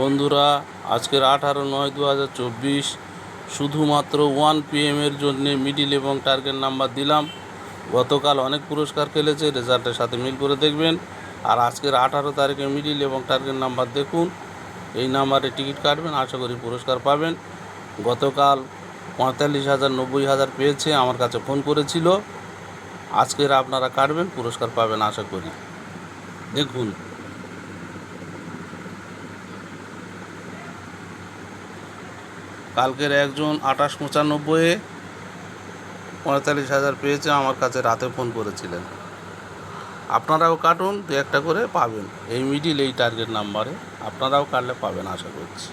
বন্ধুরা, আজকের আঠারো নয় দু হাজার চব্বিশ, শুধুমাত্র ওয়ান পিএমের জন্যে মিডিল এবং টার্গেট নাম্বার দিলাম। গতকাল অনেক পুরস্কার খেলেছে, রেজাল্টের সাথে মিল করে দেখবেন। আর আজকের আঠারো তারিখে মিডিল এবং টার্গেট নাম্বার দেখুন। এই নাম্বারে টিকিট কাটবেন, আশা করি পুরস্কার পাবেন। গতকাল পঁয়তাল্লিশ হাজার, নব্বই হাজার পেয়েছে, আমার কাছে ফোন করেছিল। আজকের আপনারা কাটবেন, পুরস্কার পাবেন, আশা করি। দেখুন। কালকের একজন আঠাশ পঁচানব্বইয়ে পঁয়তাল্লিশ হাজার পেয়েছে, আমার কাছে রাতে ফোন করেছিলেন। আপনারাও কাটুন, দু একটা করে পাবেন। এই মিডিল এই টার্গেট নাম্বারে আপনারাও কাটলে পাবেন, আশা করছি।